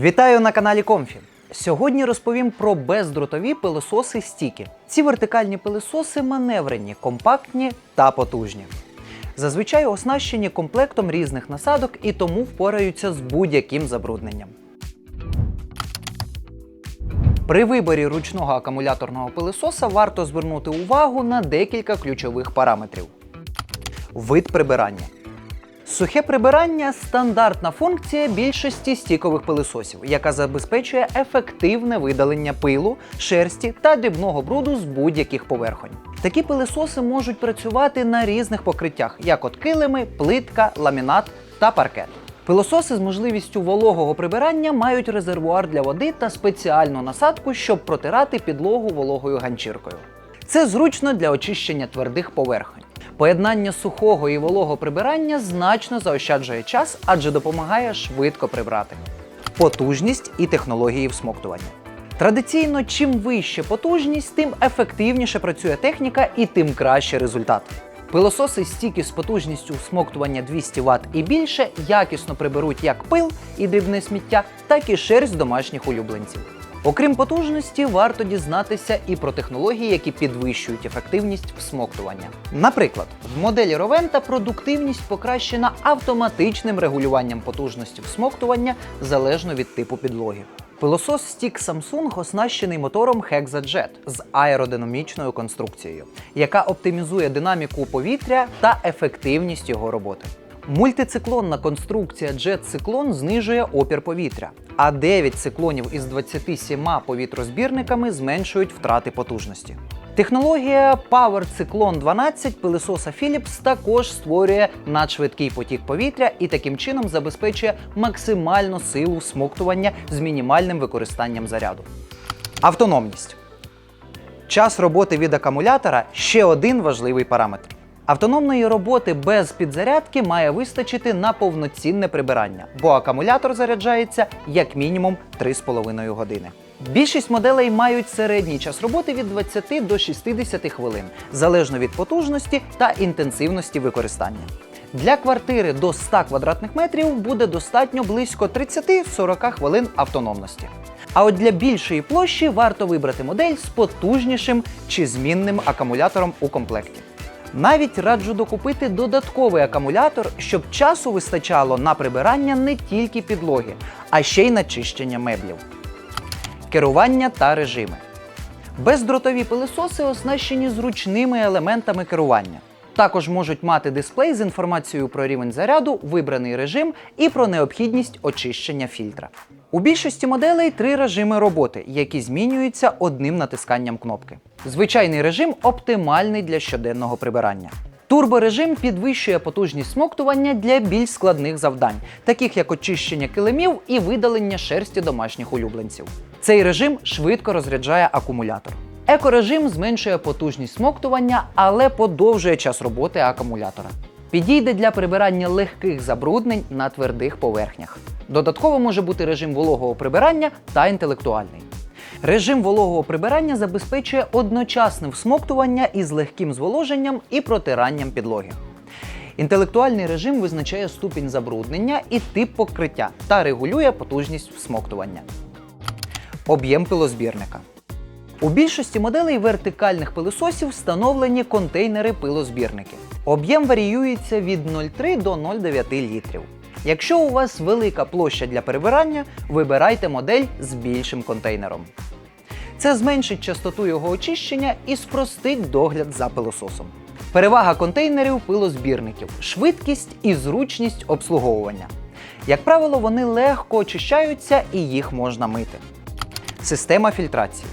Вітаю на каналі Комфі. Сьогодні розповім про бездротові пилососи стіки. Ці вертикальні пилососи маневрені, компактні та потужні. Зазвичай оснащені комплектом різних насадок і тому впораються з будь-яким забрудненням. При виборі ручного акумуляторного пилососа варто звернути увагу на декілька ключових параметрів. Вид прибирання. Сухе прибирання стандартна функція більшості стікових пилисосів, яка забезпечує ефективне видалення пилу, шерсті та дрібного бруду з будь-яких поверхонь. Такі пилисоси можуть працювати на різних покриттях, як от килими, плитка, ламінат та паркет. Пилососи з можливістю вологого прибирання мають резервуар для води та спеціальну насадку, щоб протирати підлогу вологою ганчіркою. Це зручно для очищення твердих поверхонь. Поєднання сухого і вологого прибирання значно заощаджує час, адже допомагає швидко прибрати. Потужність і технології всмоктування. Традиційно, чим вища потужність, тим ефективніше працює техніка і тим краще результат. Пилососи стіки з потужністю всмоктування 200 Вт і більше якісно приберуть як пил і дрібне сміття, так і шерсть домашніх улюбленців. Окрім потужності, варто дізнатися і про технології, які підвищують ефективність всмоктування. Наприклад, в моделі Roventa продуктивність покращена автоматичним регулюванням потужності всмоктування залежно від типу підлоги. Пилосос стік Samsung оснащений мотором HexaJet з аеродинамічною конструкцією, яка оптимізує динаміку повітря та ефективність його роботи. Мультициклонна конструкція Jet Cyclone знижує опір повітря, а 9 циклонів із 27 повітрозбірниками зменшують втрати потужності. Технологія Power Cyclone 12 пилисоса Philips також створює надшвидкий потік повітря і таким чином забезпечує максимальну силу всмоктування з мінімальним використанням заряду. Автономність. Час роботи від акумулятора ще один важливий параметр. Автономної роботи без підзарядки має вистачити на повноцінне прибирання, бо акумулятор заряджається як мінімум 3,5 години. Більшість моделей мають середній час роботи від 20 до 60 хвилин, залежно від потужності та інтенсивності використання. Для квартири до 100 квадратних метрів буде достатньо близько 30-40 хвилин автономності. А от для більшої площі варто вибрати модель з потужнішим чи змінним акумулятором у комплекті. Навіть раджу докупити додатковий акумулятор, щоб часу вистачало на прибирання не тільки підлоги, а ще й на чищення меблів. Керування та режими. Бездротові пилисоси оснащені зручними елементами керування. Також можуть мати дисплей з інформацією про рівень заряду, вибраний режим і про необхідність очищення фільтра. У більшості моделей три режими роботи, які змінюються одним натисканням кнопки. Звичайний режим оптимальний для щоденного прибирання. Турборежим підвищує потужність смоктування для більш складних завдань, таких як очищення килимів і видалення шерсті домашніх улюбленців. Цей режим швидко розряджає акумулятор. Екорежим зменшує потужність смоктування, але подовжує час роботи акумулятора. Підійде для прибирання легких забруднень на твердих поверхнях. Додатково може бути режим вологого прибирання та інтелектуальний. Режим вологого прибирання забезпечує одночасне всмоктування із легким зволоженням і протиранням підлоги. Інтелектуальний режим визначає ступінь забруднення і тип покриття та регулює потужність всмоктування. Об'єм пилозбірника. У більшості моделей вертикальних пилососів встановлені контейнери-пилозбірники. Об'єм варіюється від 0,3 до 0,9 літрів. Якщо у вас велика площа для перебирання, вибирайте модель з більшим контейнером. Це зменшить частоту його очищення і спростить догляд за пилососом. Перевага контейнерів пилозбірників швидкість і зручність обслуговування. Як правило, вони легко очищаються і їх можна мити. Система фільтрації.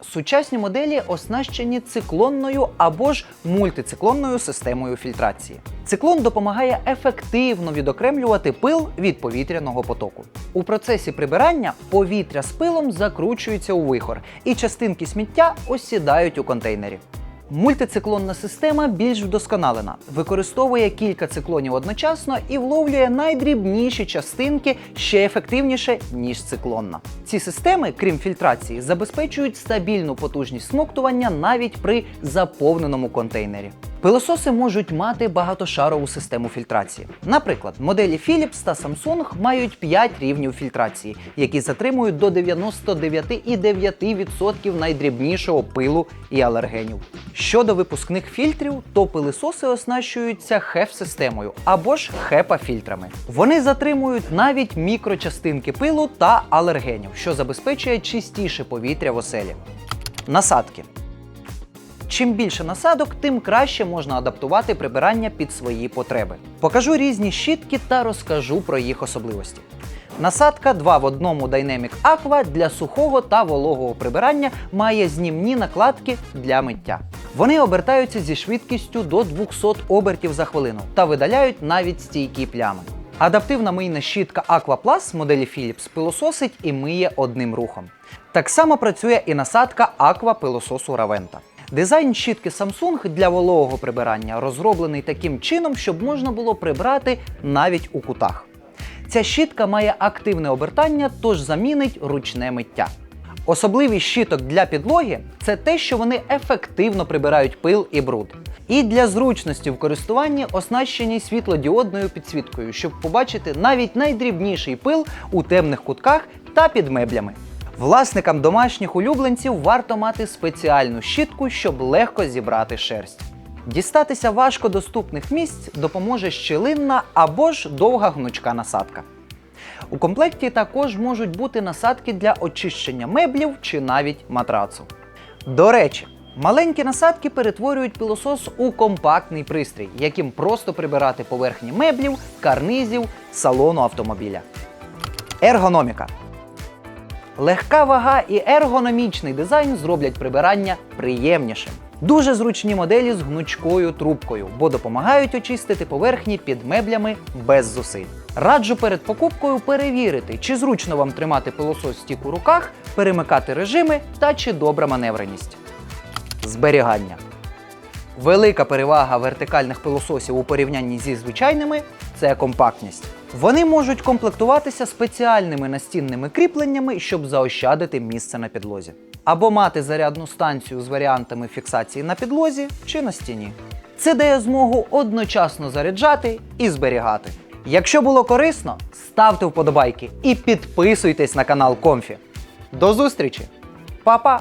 Сучасні моделі оснащені циклонною або ж мультициклонною системою фільтрації. Циклон допомагає ефективно відокремлювати пил від повітряного потоку. У процесі прибирання повітря з пилом закручується у вихор, і частинки сміття осідають у контейнері. Мультициклонна система більш вдосконалена, використовує кілька циклонів одночасно і вловлює найдрібніші частинки ще ефективніше, ніж циклонна. Ці системи, крім фільтрації, забезпечують стабільну потужність смоктування навіть при заповненому контейнері. Пилососи можуть мати багатошарову систему фільтрації. Наприклад, моделі Philips та Samsung мають 5 рівнів фільтрації, які затримують до 99,9% найдрібнішого пилу і алергенів. Щодо випускних фільтрів, то пилососи оснащуються HEF-системою або ж HEPA-фільтрами. Вони затримують навіть мікрочастинки пилу та алергенів, що забезпечує чистіше повітря в оселі. Насадки. Чим більше насадок, тим краще можна адаптувати прибирання під свої потреби. Покажу різні щітки та розкажу про їх особливості. Насадка 2 в одному Dynamic Aqua для сухого та вологого прибирання має знімні накладки для миття. Вони обертаються зі швидкістю до 200 обертів за хвилину та видаляють навіть стійкі плями. Адаптивна мийна щітка Aqua Plus моделі Philips пилососить і миє одним рухом. Так само працює і насадка Aqua пилососу Raventa. Дизайн щітки Samsung для вологого прибирання розроблений таким чином, щоб можна було прибрати навіть у кутах. Ця щітка має активне обертання, тож замінить ручне миття. Особливість щіток для підлоги це те, що вони ефективно прибирають пил і бруд. І для зручності в користуванні оснащені світлодіодною підсвіткою, щоб побачити навіть найдрібніший пил у темних кутках та під меблями. Власникам домашніх улюбленців варто мати спеціальну щітку, щоб легко зібрати шерсть. Дістатися важко доступних місць допоможе щілинна або ж довга гнучка насадка. У комплекті також можуть бути насадки для очищення меблів чи навіть матрацу. До речі, маленькі насадки перетворюють пилосос у компактний пристрій, яким просто прибирати поверхні меблів, карнизів, салону автомобіля. Ергономіка. Легка вага і ергономічний дизайн зроблять прибирання приємнішим. Дуже зручні моделі з гнучкою трубкою, бо допомагають очистити поверхні під меблями без зусиль. Раджу перед покупкою перевірити, чи зручно вам тримати пилосос стік у руках, перемикати режими та чи добра маневреність. Зберігання. Велика перевага вертикальних пилососів у порівнянні зі звичайними це компактність. Вони можуть комплектуватися спеціальними настінними кріпленнями, щоб заощадити місце на підлозі. Або мати зарядну станцію з варіантами фіксації на підлозі чи на стіні. Це дає змогу одночасно заряджати і зберігати. Якщо було корисно, ставте вподобайки і підписуйтесь на канал Комфі. До зустрічі! Па-па!